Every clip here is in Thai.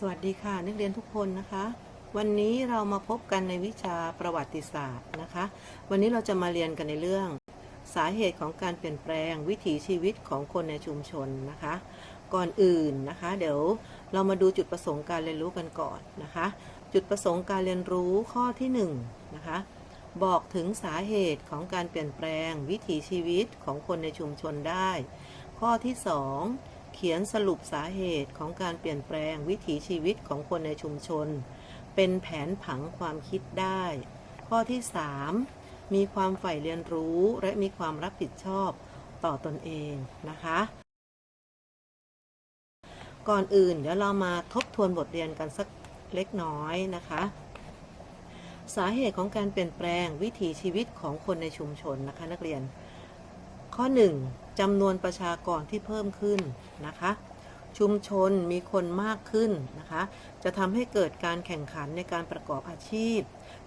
สวัสดีค่ะ นักเรียนทุกคนนะคะ วันนี้เรามาพบกันในวิชาประวัติศาสตร์นะคะ วันนี้เราจะมาเรียนกันในเรื่อง สาเหตุของการเปลี่ยนแปลงวิถีชีวิตของคนในชุมชนนะคะ ก่อนอื่นนะคะ เดี๋ยวเรามาดูจุดประสงค์การเรียนรู้กันก่อนนะคะ จุดประสงค์การเรียนรู้ข้อที่หนึ่งนะคะบอกถึงสาเหตุของการเปลี่ยนแปลงวิถีชีวิตของคนในชุมชนได้ ข้อที่สอง เขียนสรุปสาเหตุของการเปลี่ยนแปลงวิถีชีวิตของคนในชุมชน เป็นแผนผังความคิดได้ ข้อที่สามมีความใฝ่เรียนรู้และมีความรับผิดชอบต่อตนเองนะคะ ก่อนอื่นเดี๋ยวเรามาทบทวนบทเรียนกันสักเล็กน้อยนะคะ สาเหตุของการเปลี่ยนแปลงวิถีชีวิตของคนในชุมชนนะคะ นักเรียน ข้อ 1. จำนวนประชากรที่เพิ่มขึ้นนะคะ ชุมชนมีคนมากขึ้นนะคะ จะทำให้เกิดการแข่งขันในการประกอบอาชีพ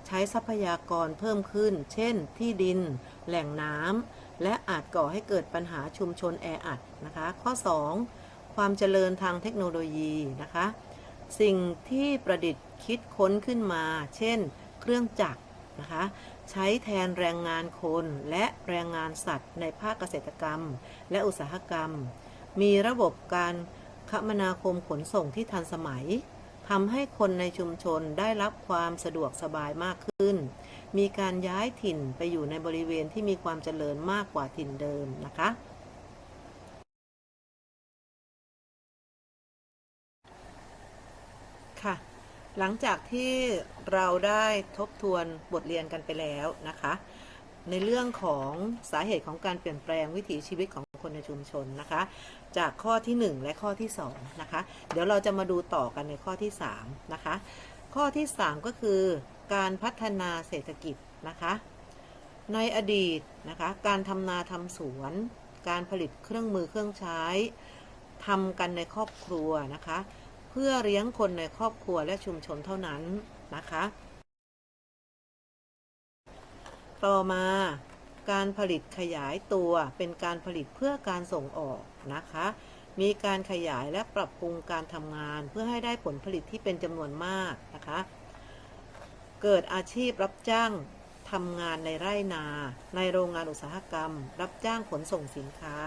ใช้ทรัพยากรเพิ่มขึ้น เช่น ที่ดิน แหล่งน้ำและอาจก่อให้เกิดปัญหาชุมชนแออัดนะคะ ข้อ 2. ความเจริญทางเทคโนโลยีนะคะ สิ่งที่ประดิษฐ์คิดค้นขึ้นมา เช่น เครื่องจักรนะคะ ใช้แทนแรงงานคนและแรงงานสัตว์ในภาคเกษตรกรรม และอุตสาหกรรม มีระบบการคมนาคมขนส่งที่ทันสมัยทำให้คนในชุมชนได้รับความสะดวกสบายมากขึ้น มีการย้ายถิ่นไปอยู่ในบริเวณที่มีความเจริญมากกว่าถิ่นเดิมนะคะ ค่ะ หลังจากที่เราได้ทบทวนบทเรียนกันไปแล้วนะคะ ในเรื่องของสาเหตุของการเปลี่ยนแปลงวิถีชีวิตของคนในชุมชนนะคะ จากข้อที่ 1 และข้อที่2นะคะ เดี๋ยวเราจะมาดูต่อกันในข้อที่3นะคะ ข้อที่ 3 ก็คือการพัฒนาเศรษฐกิจนะคะ ในอดีตนะคะ การทำนาทำสวน การผลิตเครื่องมือเครื่องใช้ทำกันในครอบครัวนะคะ เพื่อเลี้ยงคนในครอบครัวและชุมชนเท่านั้นนะคะ ต่อมาการผลิตขยายตัวเป็นการผลิตเพื่อการส่งออกนะคะ มีการขยายและปรับปรุงการทำงานเพื่อให้ได้ผลผลิตที่เป็นจำนวนมากนะคะ เกิดอาชีพรับจ้างทำงานในไร่นา ในโรงงานอุตสาหกรรม รับจ้างขนส่งสินค้า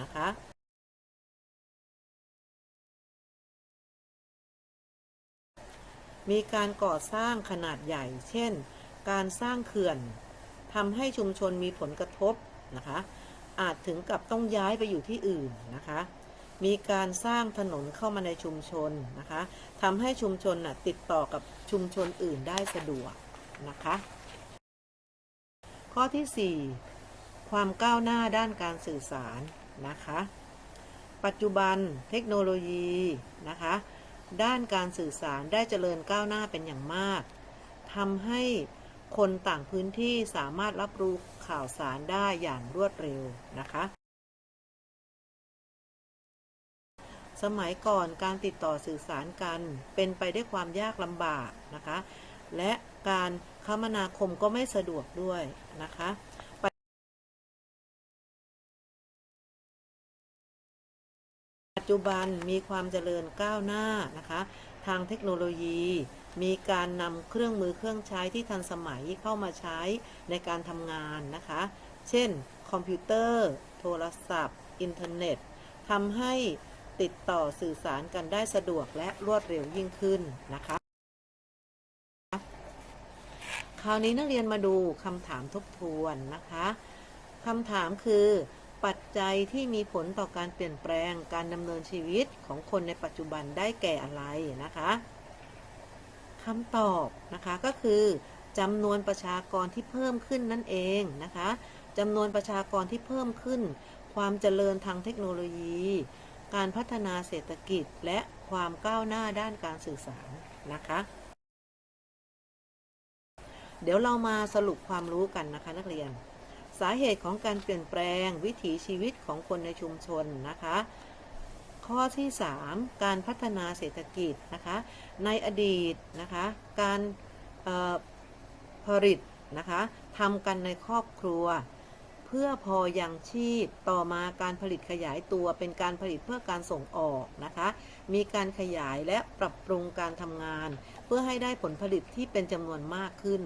นะคะ มีการก่อสร้างขนาดใหญ่ เช่น การสร้างเขื่อนทำให้ชุมชนมีผลกระทบนะคะ อาจถึงกับต้องย้ายไปอยู่ที่อื่นนะคะ มีการสร้างถนนเข้ามาในชุมชนนะคะทำให้ชุมชนนะติดต่อกับชุมชนอื่นได้สะดวกนะคะ ข้อที่ 4 ความก้าวหน้าด้านการสื่อสารนะคะ ปัจจุบันเทคโนโลยีนะคะ ด้านการสื่อสารได้เจริญก้าวหน้าเป็นอย่างมากทำให้คนต่างพื้นที่สามารถรับรู้ข่าวสารได้อย่างรวดเร็วนะคะ สมัยก่อนการติดต่อสื่อสารกันเป็นไปด้วยความยากลำบากนะคะ และการคมนาคมก็ไม่สะดวกด้วยนะคะ จจุบันมีความเจริญก้าวหน้านะคะ ทางเทคโนโลยี มีการนำเครื่องมือเครื่องใช้ที่ทันสมัยเข้ามาใช้ในการทำงานนะคะ เช่น คอมพิวเตอร์ โทรศัพท์ อินเทอร์เน็ตทำให้ติดต่อสื่อสารกันได้สะดวกและรวดเร็วยิ่งขึ้นนะคะ คราวนี้นักเรียนมาดูคำถามทบทวนนะคะคำถามคือ ปัจจัยที่มีผลต่อการเปลี่ยนแปลงการดำเนินชีวิตของคนในปัจจุบันได้แก่อะไรนะคะคำตอบนะคะก็คือจำนวนประชากรที่เพิ่มขึ้นนั่นเองนะคะจำนวนประชากรที่เพิ่มขึ้น ความเจริญทางเทคโนโลยี การพัฒนาเศรษฐกิจและความก้าวหน้าด้านการสื่อสารนะคะ เดี๋ยวเรามาสรุปความรู้กันนะคะนักเรียน สาเหตุของการเปลี่ยนแปลงวิถีชีวิตของคนในชุมชนนะคะ ข้อที่ 3 การพัฒนาเศรษฐกิจนะคะในอดีตนะคะการผลิตนะคะทำกันในครอบครัว เพื่อพอยังชีพต่อมาการผลิตขยายตัวเป็นการผลิตเพื่อการส่งออกนะคะมีการขยายและปรับปรุงการทำงาน เพื่อให้ได้ผลผลิตที่เป็นจำนวนมากขึ้น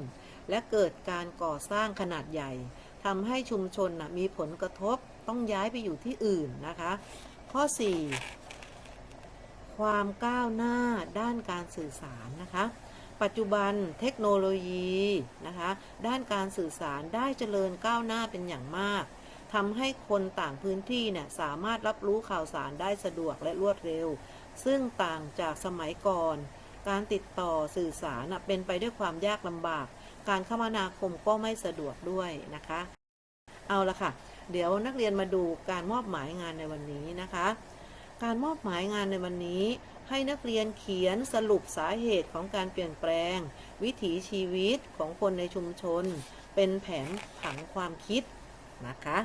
และเกิดการก่อสร้างขนาดใหญ่ ทำให้ชุมชนนะมีผลกระทบต้องย้ายไปอยู่ที่อื่นนะคะ ข้อ 4 ความก้าวหน้าด้านการสื่อสารนะคะ ปัจจุบันเทคโนโลยีนะคะด้านการสื่อสารได้เจริญก้าวหน้าเป็นอย่างมากทำให้คนต่างพื้นที่เนี่ยสามารถรับรู้ข่าวสารได้สะดวกและรวดเร็ว ซึ่งต่างจากสมัยก่อน การติดต่อสื่อสารเป็นไปด้วยความยากลำบาก การคมนาคมก็ไม่สะดวกด้วยนะคะ เอาละค่ะ เดี๋ยวนักเรียนมาดูการมอบหมายงานในวันนี้นะคะ การมอบหมายงานในวันนี้ ให้นักเรียนเขียนสรุปสาเหตุของการเปลี่ยนแปลง วิถีชีวิตของคนในชุมชน เป็นแผนผังความคิดนะคะ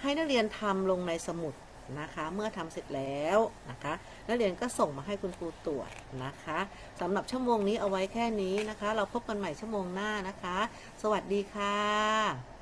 ให้นักเรียนทำลงในสมุด นะคะ เมื่อทำเสร็จแล้วนะคะ นักเรียนก็ส่งมาให้คุณครูตรวจนะคะสำหรับชั่วโมงนี้เอาไว้แค่นี้นะคะ เราพบกันใหม่ชั่วโมงหน้านะคะ สวัสดีค่ะ